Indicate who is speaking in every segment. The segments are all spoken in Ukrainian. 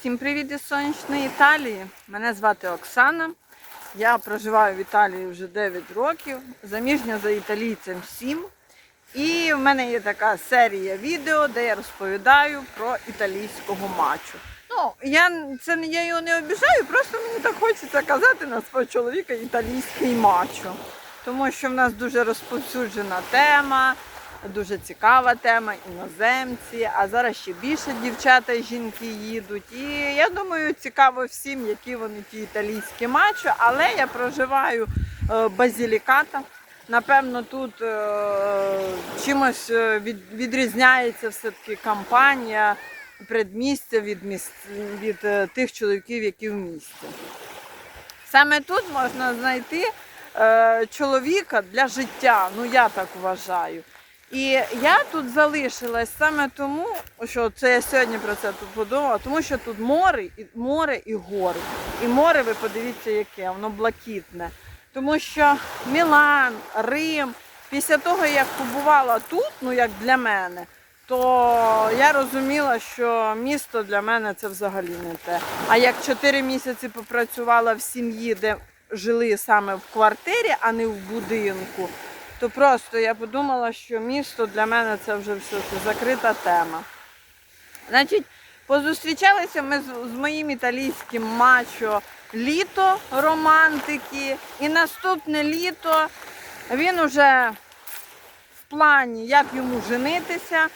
Speaker 1: Всім привіт із сонячної Італії. Мене звати Оксана. Я проживаю в Італії вже 9 років, заміжня за італійцем 7. І в мене є така серія відео, де я розповідаю про італійського мачо. Ну, я, це, я його не обіжаю, просто мені так хочеться казати на свого чоловіка італійський мачо. Тому що в нас дуже розповсюджена тема, дуже цікава тема, іноземці, а зараз ще більше дівчата і жінки їдуть. І я думаю, цікаво всім, які вони ті італійські мачо, але я проживаю е, Базіліката. Напевно, тут е, чимось е, від, відрізняється все-таки кампанія предмістя від, міст, від тих чоловіків, які в місті. Саме тут можна знайти е, чоловіка для життя, ну я так вважаю. І я тут залишилась саме тому, що це я сьогодні про це тут подумала, тому що тут море, і море і гори. І море, ви подивіться, яке, воно блакитне. Тому що Мілан, Рим, після того, як побувала тут, ну як для мене, то я розуміла, що місто для мене це взагалі не те. А як 4 місяці попрацювала в сім'ї, де жили саме в квартирі, а не в будинку, то просто я подумала, що місто для мене це вже все це закрита тема. Значить, позустрічалися ми з, з моїм італійським мачо літо романтики. І наступне літо він уже в плані, як йому женитися.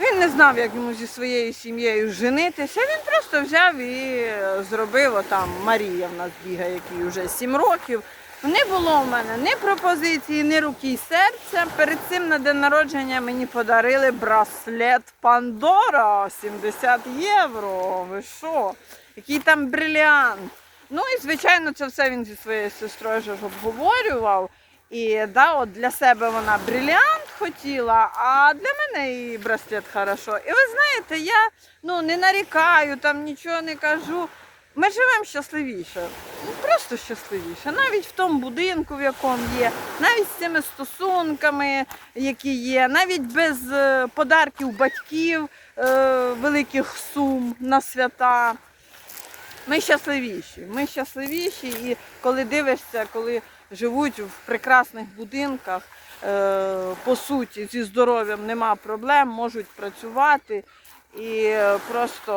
Speaker 1: Він не знав, як йому зі своєю сім'єю женитися. Він просто взяв і зробив отам Марія в нас бігає, який вже 7 років. Не було в мене ні пропозиції, ні руки й серця. Перед цим на день народження мені подарили браслет Пандора 70 євро. Ви що? Який там бриліант. Ну і звичайно, це все він зі своєю сестрою ж обговорював. І да, от для себе вона бриліант хотіла, а для мене і браслет хорошо. І ви знаєте, я ну, не нарікаю, там нічого не кажу. Ми живемо щасливіше, ну просто щасливіше. Навіть в тому будинку, в якому є, навіть з цими стосунками, які є, навіть без е, подарків батьків е, великих сум на свята. Ми щасливіші. Ми щасливіші, і коли дивишся, коли живуть в прекрасних будинках, е, по суті, зі здоров'ям нема проблем, можуть працювати. І е, просто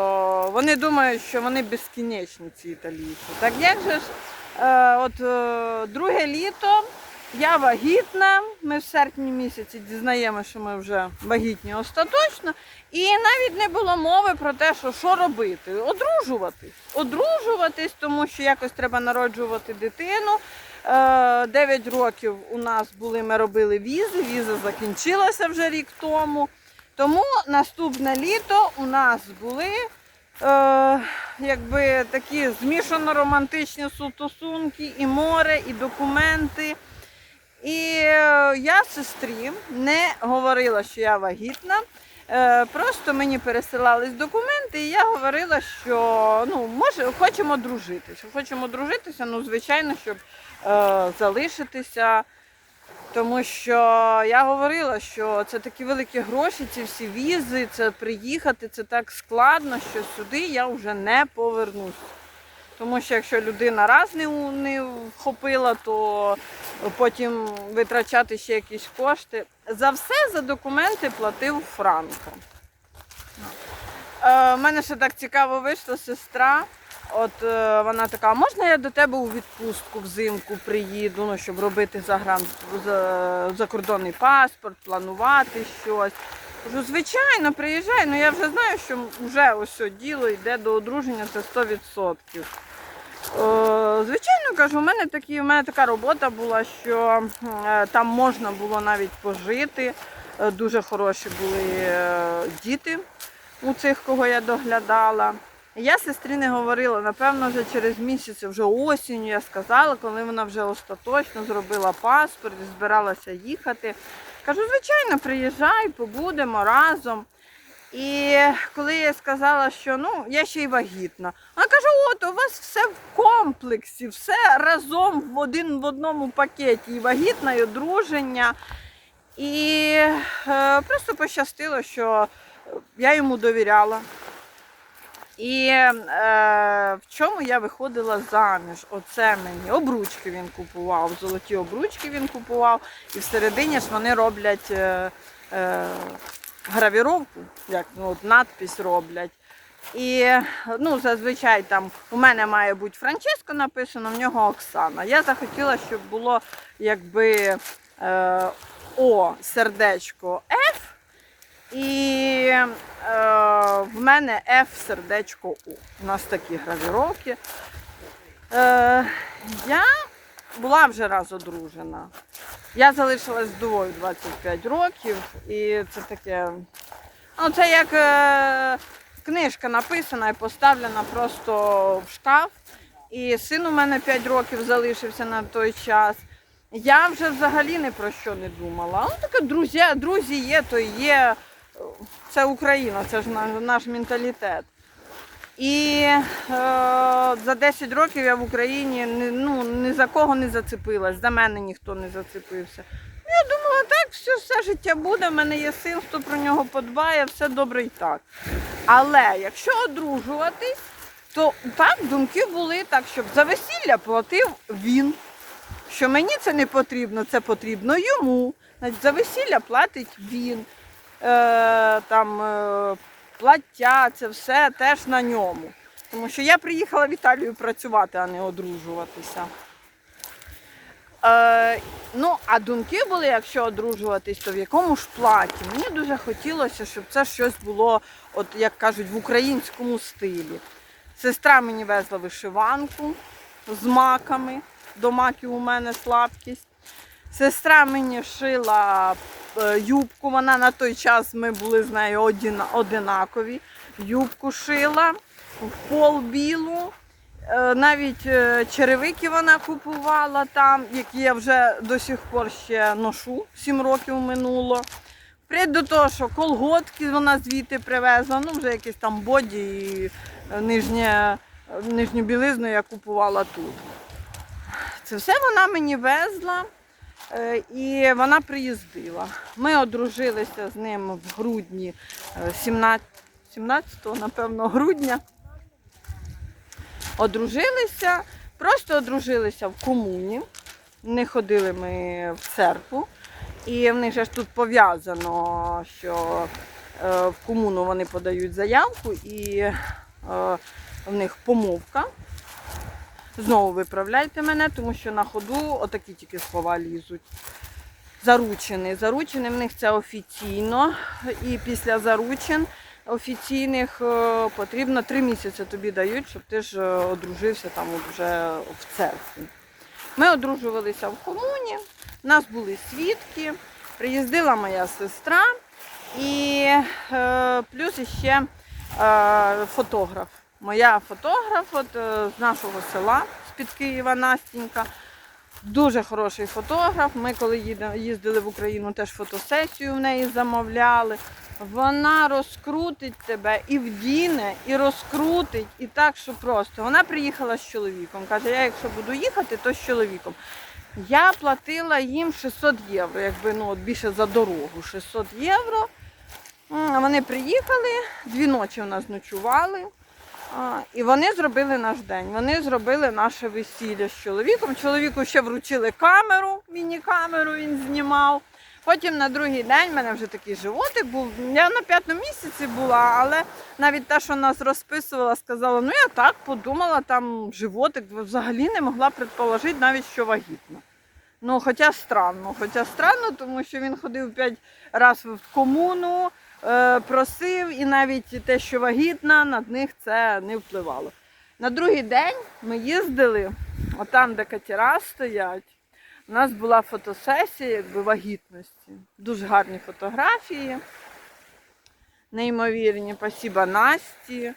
Speaker 1: вони думають, що вони безкінечні, ці італійці. Так як же ж, е, от е, друге літо, я вагітна, ми в серпні місяці дізнаємося, що ми вже вагітні остаточно. І навіть не було мови про те, що що робити. Одружуватись. Одружуватись, тому що якось треба народжувати дитину. Е, 9 років у нас були, ми робили візи, віза закінчилася вже рік тому. Тому наступне літо у нас були е, якби такі змішано романтичні стосунки, і море, і документи. І е, я сестрі не говорила, що я вагітна. Е, Просто мені пересилались документи, і я говорила, що ну, може, хочемо дружитися. Хочемо дружитися, ну, звичайно, щоб е, залишитися. Тому що я говорила, що це такі великі гроші, ці всі візи, це приїхати, це так складно, що сюди я вже не повернусь. Тому що якщо людина раз не, не вхопила, то потім витрачати ще якісь кошти. За все за документи платив Франко. Е, У мене ще так цікаво вийшла сестра. От е, вона така, можна я до тебе у відпустку взимку приїду, ну, щоб робити загран, за, закордонний паспорт, планувати щось. Кажу, звичайно, приїжджай, ну я вже знаю, що вже ось діло йде до одруження, це 100%. Е, Звичайно, кажу, у мене такі, у мене така робота була, що е, там можна було навіть пожити. Дуже хороші були діти у цих, кого я доглядала. Я сестрі не говорила, напевно, вже через місяць, вже осінню я сказала, коли вона вже остаточно зробила паспорт і збиралася їхати. Кажу, звичайно, приїжджай, побудемо разом. І коли я сказала, що ну я ще й вагітна, вона каже: от у вас все в комплексі, все разом в один в одному пакеті, і вагітна, і одруження. І е, просто пощастило, що я йому довіряла. І е, в чому я виходила заміж? Оце мені. Обручки він купував, золоті обручки він купував. І всередині ж вони роблять е, е, гравіровку, як ну, от надпись роблять. І ну, зазвичай там у мене має бути Франческо написано, в нього Оксана. Я захотіла, щоб було якби е, О, сердечко Ф. І в мене F сердечко У. У нас такі гравіровки. Е, я була вже раз одружена. Я залишилась вдовою 25 років, і це таке. Ну, це як е, книжка написана і поставлена просто в шкаф. І син у мене 5 років залишився на той час. Я вже взагалі ні про що не думала. Ну, таке друзі, друзі є, то є. Це Україна, це ж наш, наш менталітет. І е, за 10 років я в Україні ні, ну, ні за кого не зацепилась, за мене ніхто не зацепився. Ну, Я думала, так, все, все життя буде, в мене є син, хто про нього подбає, все добре і так. Але якщо одружуватись, то так думки були так, щоб за весілля платив він. Що мені це не потрібно, це потрібно йому. За весілля платить він. Е, там е, плаття, це все теж на ньому. Тому що я приїхала в Італію працювати, а не одружуватися. Е, ну, а думки були, якщо одружуватись, то в якому ж платі. Мені дуже хотілося, щоб це щось було, от як кажуть, в українському стилі. Сестра мені везла вишиванку з маками. До маків у мене слабкість. Сестра мені шила е, юбку. Вона на той час ми були з нею одинакові. Юбку шила в пол білу. Е, Навіть е, черевики вона купувала там, які я вже до сих пор ще ношу, 7 років минуло. Впред до того, що колготки вона звідти привезла, ну вже якісь там боді і нижнє, нижню білизну я купувала тут. Це все вона мені везла і вона приїздила. Ми одружилися з ним в грудні е, 17, 17 напевно, грудня. Одружилися, просто одружилися в комуні. Не ходили ми в церкву. І в них же ж тут пов'язано, що е, в комуну вони подають заявку і е, в них помовка. Знову виправляйте мене, тому що на ходу отакі тільки слова лізуть. Заручений. Заручений в них це офіційно. І після заручин офіційних е, потрібно три місяці тобі дають, щоб ти ж е, одружився там вже в церкві. Ми одружувалися в комуні, у нас були свідки, приїздила моя сестра і е, плюс іще е, фотограф. Моя фотограф от, е, з нашого села, з-під Києва Настінька. Дуже хороший фотограф. Ми коли їздили в Україну, теж фотосесію в неї замовляли. Вона розкрутить тебе і вдіне, і розкрутить, і так, що просто. Вона приїхала з чоловіком. Каже, я якщо буду їхати, то з чоловіком. Я платила їм 600 євро, якби ну от більше за дорогу. 600 євро. Вони приїхали, дві ночі у нас ночували. А, І вони зробили наш день. Вони зробили наше весілля з чоловіком. Чоловіку ще вручили камеру, міні-камеру він знімав. Потім на другий день в мене вже такий животик був. Я на п'ятому місяці була, але навіть та, що нас розписувала, сказала, ну я так подумала, там животик взагалі не могла предположити навіть, що вагітна. Ну, хоча странно, хоча странно, тому що він ходив п'ять разів в комуну, просив, і навіть те, що вагітна, над них це не впливало. На другий день ми їздили, отам, де катера стоять. У нас була фотосесія якби вагітності. Дуже гарні фотографії. Неймовірні. Спасіба Насті. Е,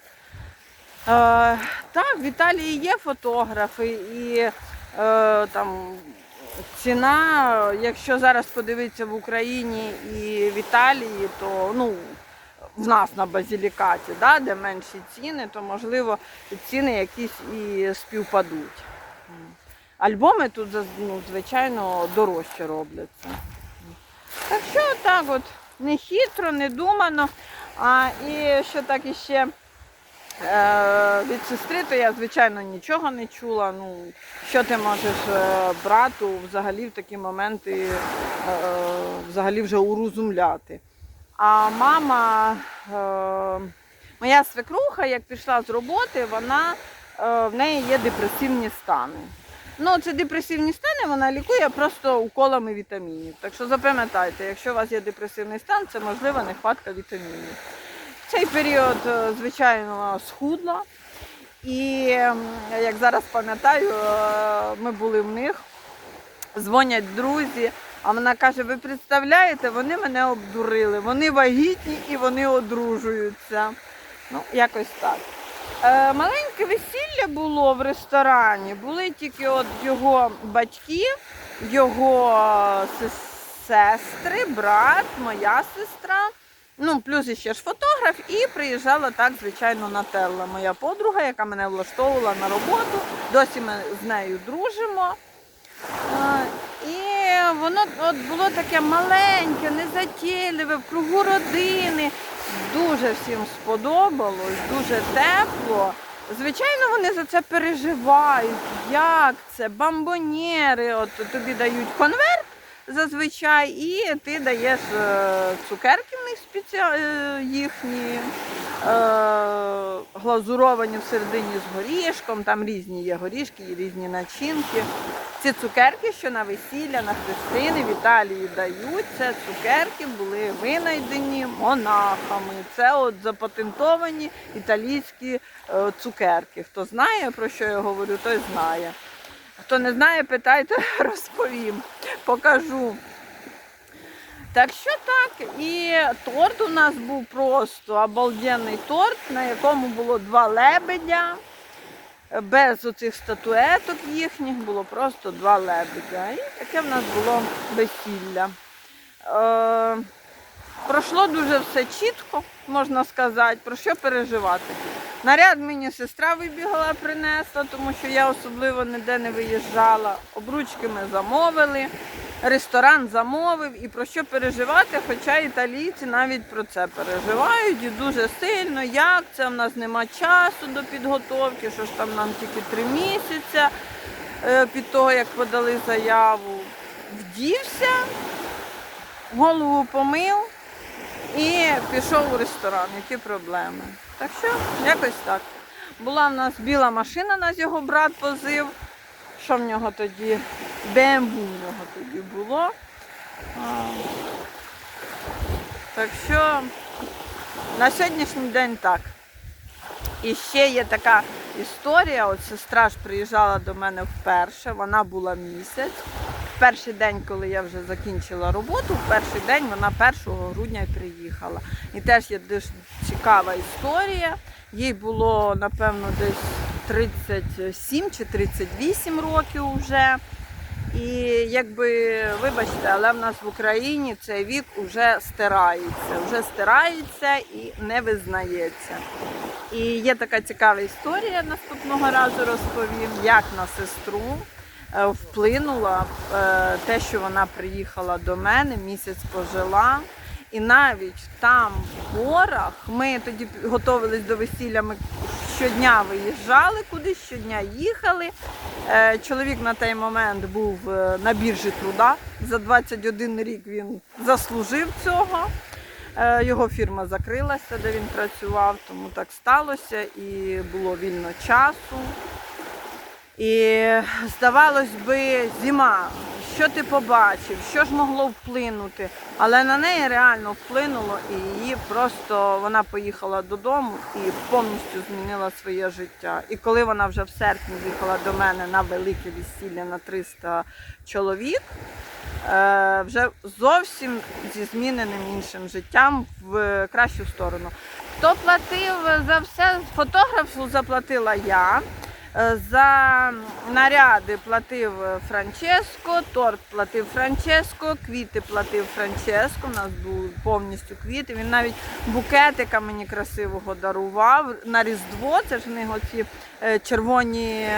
Speaker 1: так, в Італії є фотографи і е, там ціна, якщо зараз подивитися в Україні і в Італії, то ну, в нас на базілікаті, да, де менші ціни, то можливо ціни якісь і співпадуть. Альбоми тут, ну, звичайно, дорожче робляться. Так що так от, не хитро, не думано. А, і що так іще від сестри то я, звичайно, нічого не чула. Ну, що ти можеш е, брату взагалі в такі моменти е, взагалі вже урозумляти. А мама, е, моя свекруха, як пішла з роботи, вона, е, в неї є депресивні стани. Ну, це депресивні стани, вона лікує просто уколами вітамінів. Так що запам'ятайте, якщо у вас є депресивний стан, це можлива нехватка вітамінів. Цей період, е, звичайно, схудла. І як зараз пам'ятаю, е, ми були в них, дзвонять друзі, а вона каже: ви представляєте, вони мене обдурили, вони вагітні і вони одружуються. Ну, якось так. Е, маленьке весілля було в ресторані. Були тільки от його батьки, його сестри, брат, моя сестра. Ну, плюс іще ж фотограф, і приїжджала так, звичайно, Нателла, моя подруга, яка мене влаштовувала на роботу. Досі ми з нею дружимо. І воно от було таке маленьке, незатейливе, в кругу родини. Дуже всім сподобалось, дуже тепло. Звичайно, вони за це переживають. Як це? Бамбонєри, от тобі дають конверт зазвичай, і ти даєш е, цукерки в них спеціа... е, їхні. Е, глазуровані всередині з горішком, там різні є горішки і різні начинки. Ці цукерки, що на весілля, на хрестини в Італії дають, це цукерки були винайдені монахами. Це от запатентовані італійські цукерки. Хто знає, про що я говорю, той знає. Хто не знає, питайте, розповім, покажу. Так що так, і торт у нас був просто обалденний торт, на якому було два лебедя. Без оцих статуеток їхніх було просто два лебедя. І таке в нас було весілля. Е, пройшло дуже все чітко, можна сказати, про що переживати. Наряд мені сестра вибігала, принесла, тому що я особливо ніде не виїжджала. Обручки ми замовили, ресторан замовив і про що переживати, хоча італійці навіть про це переживають і дуже сильно, як це в нас нема часу до підготовки, що ж там нам тільки три місяці е, під того, як подали заяву. Вдівся, голову помив і пішов у ресторан. Які проблеми? Так що, якось так. Була в нас біла машина, нас його брат возив. Що в нього тоді? БМВ в нього тоді було. А, Так що на сьогоднішній день так. І ще є така історія. От сестра ж приїжджала до мене вперше, вона була місяць. Перший день, коли я вже закінчила роботу, в перший день вона 1 грудня приїхала. І теж є дуже цікава історія. Їй було, напевно, десь 37 чи 38 років вже. І якби, вибачте, але в нас в Україні цей вік вже стирається, вже стирається і не визнається. І є така цікава історія, наступного разу розповім, як на сестру е, вплинуло е, те, що вона приїхала до мене, місяць пожила. І навіть там в горах ми тоді готувалися до весілля, ми щодня виїжджали кудись, щодня їхали. Е, Чоловік на той момент був на біржі труда. За 21 рік він заслужив цього. Його фірма закрилася, де він працював, тому так сталося і було вільно часу. І здавалось би, зима, що ти побачив, що ж могло вплинути, але на неї реально вплинуло, і її просто вона поїхала додому і повністю змінила своє життя. І коли вона вже в серпні їхала до мене на велике весілля на 300 чоловік, е, вже зовсім зі зміненим іншим життям в кращу сторону. Хто платив за все? Фотографу заплатила я. Е, За наряди платив Франческо, торт платив Франческо, квіти платив Франческо. У нас були повністю квіти. Він навіть букетика мені красивого дарував. На Різдво, це ж в них оці е, червоні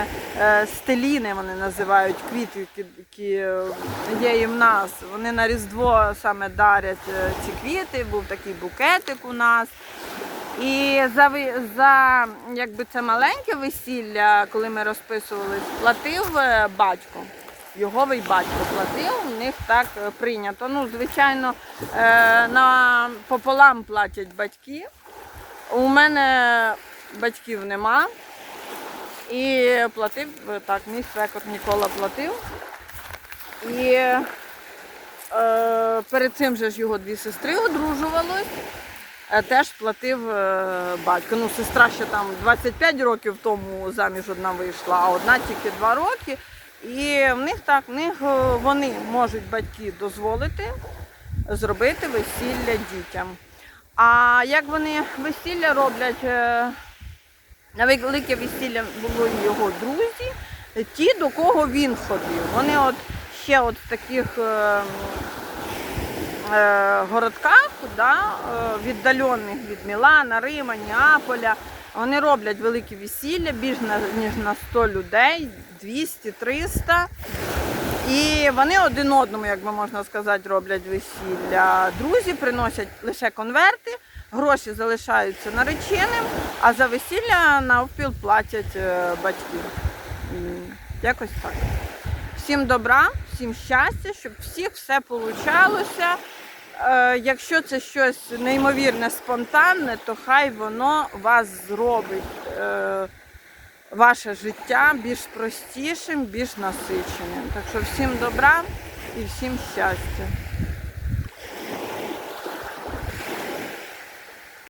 Speaker 1: е, стеліни, вони називають квіти, які- є і в нас. Вони на Різдво саме дарять ці квіти. Був такий букетик у нас. І за, за якби це маленьке весілля, коли ми розписувались, платив е, батько. Йоговий батько платив, у них так прийнято. Ну, звичайно, е, на пополам платять батьки. У мене батьків нема. І платив е, так, мій свекор Нікола платив. І е, перед цим же ж його дві сестри одружувались. Е, Теж платив е, батько. Ну, сестра ще там 25 років тому заміж одна вийшла, а одна тільки 2 роки. І в них так, в них е, вони можуть батьки дозволити зробити весілля дітям. А як вони весілля роблять, на велике весілля були його друзі, ті, до кого він ходив. Вони от ще от в таких городках, да, е, віддалених від Мілана, Рима, Неаполя. Вони роблять великі весілля більш ніж на 100 людей, 200, 300. І вони один одному, як би можна сказати, роблять весілля. Друзі приносять лише конверти, гроші залишаються нареченим, а за весілля навпіл платять е, батьки. Якось так. Всім добра, всім щастя, щоб всіх все получалося. Е, якщо це щось неймовірне, спонтанне, то хай воно вас зробить е, ваше життя більш простішим, більш насиченим. Так що всім добра і всім щастя.